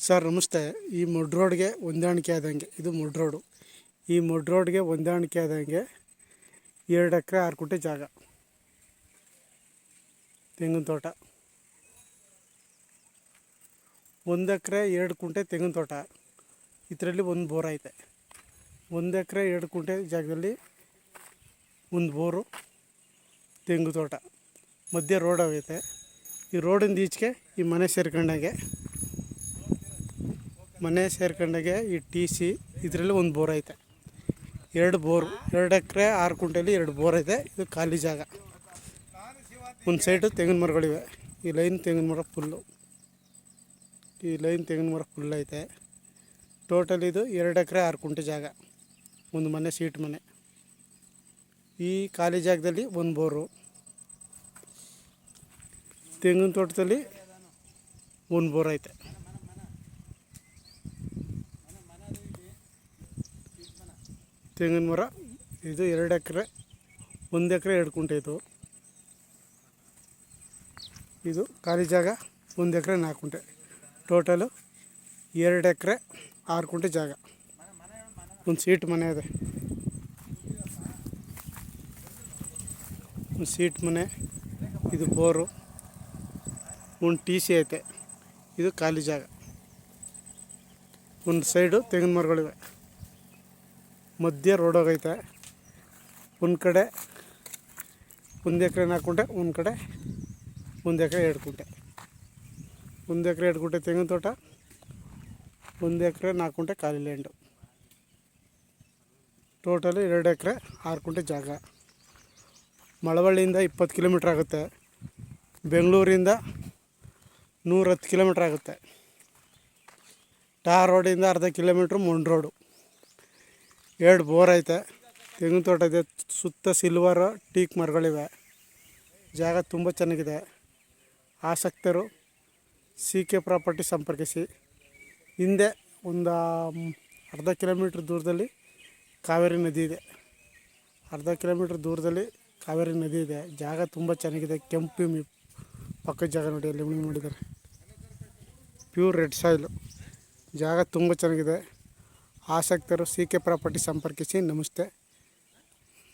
Sir, ನಮಸ್ತೆ. ಈ ಮುಡ್ ರೋಡ್ಗೆ ಹೊಂದಾಣಿಕೆ ಆದಂಗೆ, ಇದು ಮುಡ್ ರೋಡು. ಈ ಮುಡ್ ರೋಡ್ಗೆ ಹೊಂದಾಣಿಕೆ ಆದಂಗೆ ಎರಡು ಎಕರೆ ಆರು ಕುಂಟೆ ಜಾಗ. ತೆಂಗಿನ ತೋಟ. ಒಂದು ಎಕರೆ ಎರಡು ಕುಂಟೆ ತೆಂಗಿನ ತೋಟ. ಇದರಲ್ಲಿ ಒಂದು ಬೋರ್ ಐತೆ. ಒಂದು ಎಕರೆ ಎರಡು ಕುಂಟೆ ಜಾಗದಲ್ಲಿ ಒಂದು ಬೋರು ತೆಂಗು ತೋಟ. ಮಧ್ಯೆ ರೋಡ್ ಆಗೈತೆ ಈ ರೋಡಿಂದ ಈಚೆಗೆ ಈ ಮನೆ ಸೇರ್ಕೊಂಡಾಗೆ ಮನೆ ಸೇರ್ಕೊಂಡಾಗೆ ಈ ಟಿ ಸಿ ಇದರಲ್ಲಿ ಒಂದು ಬೋರ್ ಐತೆ. ಎರಡು ಬೋರು, ಎರಡು ಎಕರೆ, ಆರು ಕುಂಟೆಲಿ ಎರಡು ಬೋರ್ ಐತೆ. ಇದು ಖಾಲಿ ಜಾಗ. ಒಂದು ಸೈಡು ತೆಂಗಿನ ಮರಗಳಿವೆ. ಈ ಲೈನ್ ತೆಂಗಿನ ಮರ ಫುಲ್ಲು. ಈ ಲೈನ್ ತೆಂಗಿನ ಮರ ಫುಲ್ ಐತೆ. ಟೋಟಲ್ ಇದು ಎರಡು ಎಕರೆ, ಆರು ಕುಂಟೆ ಜಾಗ. ಒಂದು ಮನೆ, ಸೀಟ್ ಮನೆ. ಈ ಖಾಲಿ ಜಾಗದಲ್ಲಿ ಒಂದು ಬೋರು. ತೆಂಗಿನ ತೋಟದಲ್ಲಿ ಒಂದು ಬೋರ್ ಐತೆ. ತೆಂಗಿನ ಮರ, ಇದು ಎರಡು ಎಕರೆ, ಒಂದು ಎಕರೆ ಎರಡು ಕುಂಟೆ ಇದು ಇದು ಖಾಲಿ ಜಾಗ, ಒಂದು ಎಕರೆ ನಾಲ್ಕು ಕುಂಟೆ. ಟೋಟಲು ಎರಡು ಎಕರೆ, ಆರು ಕುಂಟೆ ಜಾಗ. ಒಂದು ಸೀಟ್ ಮನೆ ಇದೆ. ಒಂದು ಸೀಟ್ ಮನೆ, ಇದು ಬೋರು, ಒಂದು ಟಿ ಸಿ ಐತೆ. ಇದು ಖಾಲಿ ಜಾಗ. ಒಂದು ಸೈಡು ತೆಂಗಿನ ಮರಗಳಿವೆ. ಮಧ್ಯ ರೋಡ್ ಹೋಗೈತೆ ಒಂದು ಕಡೆ ಒಂದು ಎಕರೆ ನಾಲ್ಕು ಕುಂಟೆ ಒಂದು ಕಡೆ ಒಂದು ಎಕರೆ ಎರಡು ಕುಂಟೆ ಒಂದು ಎಕರೆ ಎರಡು ಕುಂಟೆ ತೆಂಗಿನ ತೋಟ, ಒಂದು ಎಕರೆ ನಾಲ್ಕು ಕುಂಟೆ ಖಾಲಿ ಲ್ಯಾಂಡು ಟೋಟಲು ಎರಡು ಎಕರೆ, ಆರು ಕುಂಟೆ ಜಾಗ. ಮಳವಳ್ಳಿಯಿಂದ ಇಪ್ಪತ್ತು ಕಿಲೋಮೀಟ್ರ್ ಆಗುತ್ತೆ. ಬೆಂಗಳೂರಿಂದ ನೂರತ್ತು ಕಿಲೋಮೀಟ್ರ್ ಆಗುತ್ತೆ. ಟಾರ್ ರೋಡಿಂದ ಅರ್ಧ ಕಿಲೋಮೀಟ್ರ್ ಮೊಂಡ್ ರೋಡು. ಎರಡು ಬೋರ್ ಐತೆ. ತೆಂಗಿನ ತೋಟ ಇದೆ. ಸುತ್ತ ಸಿಲ್ವರ್ ಟೀಕ್ ಮರಗಳಿವೆ. ಜಾಗ ತುಂಬ ಚೆನ್ನಾಗಿದೆ. ಆಸಕ್ತರು ಸಿ ಕೆ ಪ್ರಾಪರ್ಟಿ ಸಂಪರ್ಕಿಸಿ. ಹಿಂದೆ ಒಂದು ಅರ್ಧ ಕಿಲೋಮೀಟ್ರ್ ದೂರದಲ್ಲಿ ಕಾವೇರಿ ನದಿ ಇದೆ. ಅರ್ಧ ಕಿಲೋಮೀಟ್ರ್ ದೂರದಲ್ಲಿ ಕಾವೇರಿ ನದಿ ಇದೆ. ಜಾಗ ತುಂಬ ಚೆನ್ನಾಗಿದೆ. ಕೆಂಪು ಪಕ್ಕದ ಜಾಗ ನೋಡಿ, ಅಲ್ಲಿ ಮಾಡಿದ್ದಾರೆ ಪ್ಯೂರ್ ರೆಡ್ ಸಾಯಿಲು ಜಾಗ ತುಂಬ ಚೆನ್ನಾಗಿದೆ. ಆಸಕ್ತರು ಸಿ ಕೆ ಪ್ರಾಪರ್ಟಿ ಸಂಪರ್ಕಿಸಿ ನಮಸ್ತೆ.